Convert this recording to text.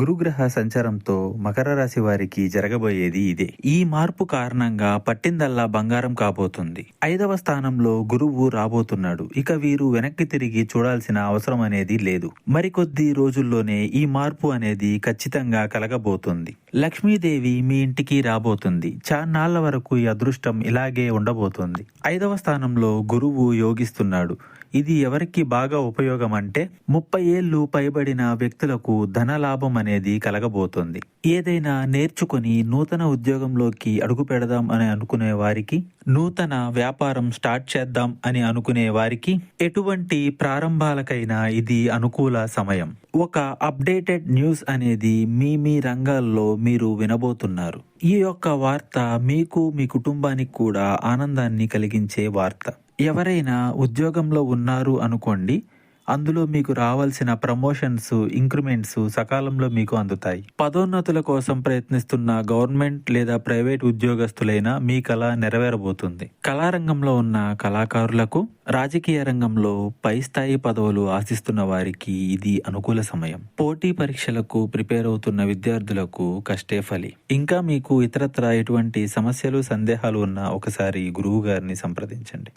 గురుగ్రహ సంచారంతో మకర రాశి వారికి జరగబోయేది ఇదే. ఈ మార్పు కారణంగా పట్టిందల్లా బంగారం కాబోతుంది. ఐదవ స్థానంలో గురువు రాబోతున్నాడు. ఇక వీరు వెనక్కి తిరిగి చూడాల్సిన అవసరం అనేది లేదు. మరికొద్ది రోజుల్లోనే ఈ మార్పు అనేది ఖచ్చితంగా కలగబోతుంది. లక్ష్మీదేవి మీ ఇంటికి రాబోతుంది. చాన్నాళ్ళ వరకు ఈ అదృష్టం ఇలాగే ఉండబోతుంది. ఐదవ స్థానంలో గురువు యోగిస్తున్నాడు. ఇది ఎవరికి బాగా ఉపయోగం అంటే ముప్పై ఏళ్ళు పైబడిన వ్యక్తులకు ధన లాభం అనేది కలగబోతుంది. ఏదైనా నేర్చుకొని నూతన ఉద్యోగంలోకి అడుగు పెడదాం అని అనుకునే వారికి నూతన వ్యాపారం స్టార్ట్ చేద్దాం అని అనుకునే వారికి ఎటువంటి ప్రారంభాలకైనా ఇది అనుకూల సమయం. ఒక అప్డేటెడ్ న్యూస్ అనేది మీ మీ రంగాల్లో మీరు వినబోతున్నారు. ఈ యొక్క వార్త మీకు మీ కుటుంబానికి కూడా ఆనందాన్ని కలిగించే వార్త. ఎవరైనా ఉద్యోగంలో ఉన్నారు అనుకోండి అందులో మీకు రావాల్సిన ప్రమోషన్స్ ఇంక్రిమెంట్స్ సకాలంలో మీకు అందుతాయి. పదోన్నతుల కోసం ప్రయత్నిస్తున్న గవర్నమెంట్ లేదా ప్రైవేట్ ఉద్యోగస్తులైనా మీ కళ నెరవేరబోతుంది. కళారంగంలో ఉన్న కళాకారులకు రాజకీయ రంగంలో పై స్థాయి పదవులు ఆశిస్తున్న వారికి ఇది అనుకూల సమయం. పోటీ పరీక్షలకు ప్రిపేర్ అవుతున్న విద్యార్థులకు కష్టే ఫలి. ఇంకా మీకు ఇతరత్ర ఎటువంటి సమస్యలు సందేహాలు ఉన్నా ఒకసారి గురువు గారిని సంప్రదించండి.